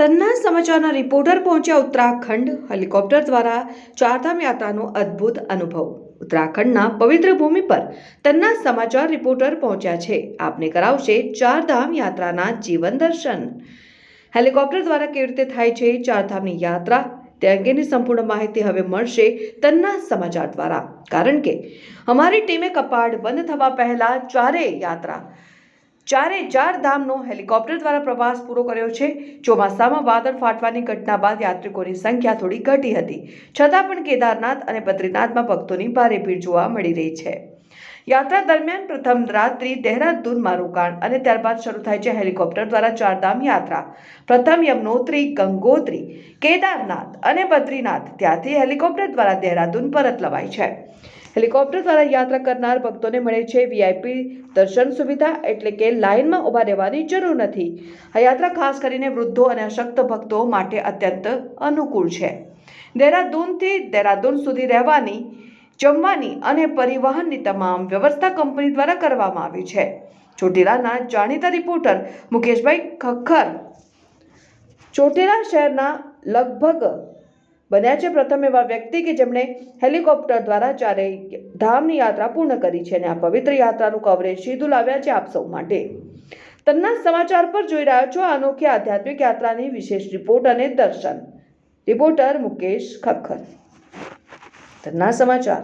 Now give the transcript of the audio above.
તન્ના સમાચારના રિપોર્ટર પહોંચ્યા ઉત્તરાખંડ હેલિકોપ્ટર દ્વારા ચારધામ યાત્રાનો અદ્ભુત અનુભવ. ઉત્તરાખંડના પવિત્ર ભૂમિ પર તન્ના સમાચાર રિપોર્ટર પહોંચ્યા છે. આપને કરાવશે ચારધામ યાત્રાના જીવન દર્શન. હેલિકોપ્ટર દ્વારા કેવી રીતે થાય છે ચારધામની યાત્રા? તે અંગેની સંપૂર્ણ માહિતી હવે મળશે તન્ના સમાચાર દ્વારા. કારણ કે અમારી ટીમે કપાટ બંધ થવા પહેલા ચારેય યાત્રા ચારે ચાર ધામનો હેલિકોપ્ટર દ્વારા પ્રવાસ પૂરો કર્યો છે. ચોમાસામાં વાદળ ફાટવાની ઘટના બાદ યાત્રિકોની સંખ્યા થોડી ઘટી હતી. છતાં પણ કેદારનાથ અને બદ્રીનાથમાં ભક્તોની ભારે ભીડ જોવા મળી રહી છે. યાત્રા દરમિયાન પ્રથમ રાત્રિ દહેરાદૂનમાં રોકાણ અને ત્યારબાદ શરૂ થાય છે હેલિકોપ્ટર દ્વારા ચારધામ યાત્રા. પ્રથમ યમનોત્રી, ગંગોત્રી, કેદારનાથ અને બદ્રીનાથ ત્યાંથી હેલિકોપ્ટર દ્વારા દહેરાદૂન પરત લવાય છે. હેલિકોપ્ટર દ્વારા યાત્રા કરનાર ભક્તોને મળે છે વીઆઈપી દર્શન સુવિધા એટલે કે લાઇનમાં ઊભા રહેવાની જરૂર નથી. આ યાત્રા ખાસ કરીને વૃદ્ધો અને અશક્ત ભક્તો માટે અત્યંત અનુકૂળ છે. દહેરાદૂનથી દહેરાદૂન સુધી રહેવાની, જમવાની અને પરિવહનની તમામ વ્યવસ્થા કંપની દ્વારા કરવામાં આવી છે. ચોટીલાના જાણીતા રિપોર્ટર મુકેશભાઈ ખખ્ખર ચોટીલા શહેરના લગભગ બન્યા છે. પ્રથમ એવા વ્યક્તિ કે જેમણે હેલિકોપ્ટર દ્વારા ચારેય ધામની યાત્રા પૂર્ણ કરી છે અને આ પવિત્ર યાત્રાનું કવરેજ સીધું લાવ્યા છે આપ સૌ માટે. તન્ના સમાચાર પર જોઈ રહ્યા છો અનોખી આધ્યાત્મિક યાત્રાની વિશેષ રિપોર્ટ અને દર્શન. રિપોર્ટર મુકેશ ખખર તન્ના સમાચાર.